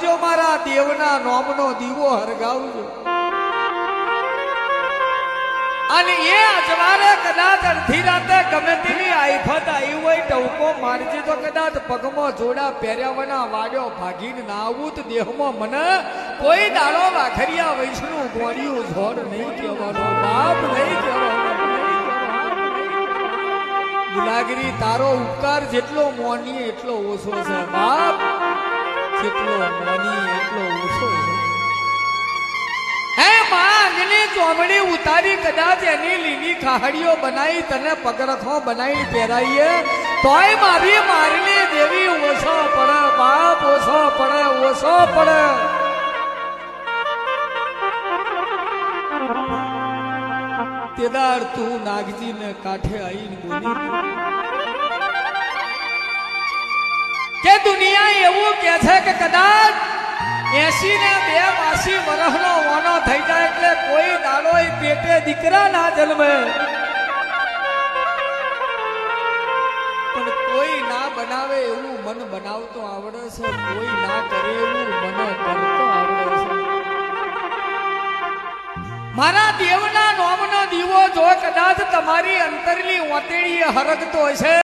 હરગાવજો મારા દેવના નોમનો દીવો હરગાવજો. અને એ અજવાળે કદાચ અડધી રાતે ગમે તેની આઈફત આવી હોય ટવકો મારજે તો કદાચ પગમાં જોડા પહેર્યા વના વાડ્યો ભાગીને ના આવું તો દેહમાં મને કોઈ દાડો વાખરિયા વૈષ્ણુ ગોળિયું ઝોડ નહીં કહેવાનો, બાપ નહીં કહેવાનો ગુલાગરી તારો ઉપકાર જેટલો મોની એટલો ઓછો છે, બાપ. ઉતારી કદાચ એની લીલી ખાહડીઓ બનાવી તને પગરખો બનાવી પહેરાઈએ, તોય મારી મારીને દેવી ઓછો પડે, બાપ ઓછો પડે ઓછો પડે. તેદાર તું નાગજીને કાંઠે આવીને બોલી કે દુનિયા એવું કે છે કે કદાચ એસી ને બે માસી વરહનો વાનો પેટે દીકરા ના જન્મે. પણ કોઈ ના બનાવે એવું મન બનાવતો આવડે છે, કોઈ ના કરે એવું મને કરતો આવડે છે. મારા દેવના નોમનો દીવો જો કદાચ તમારી અંતરલી ઓતેડીએ હરગતો હશે.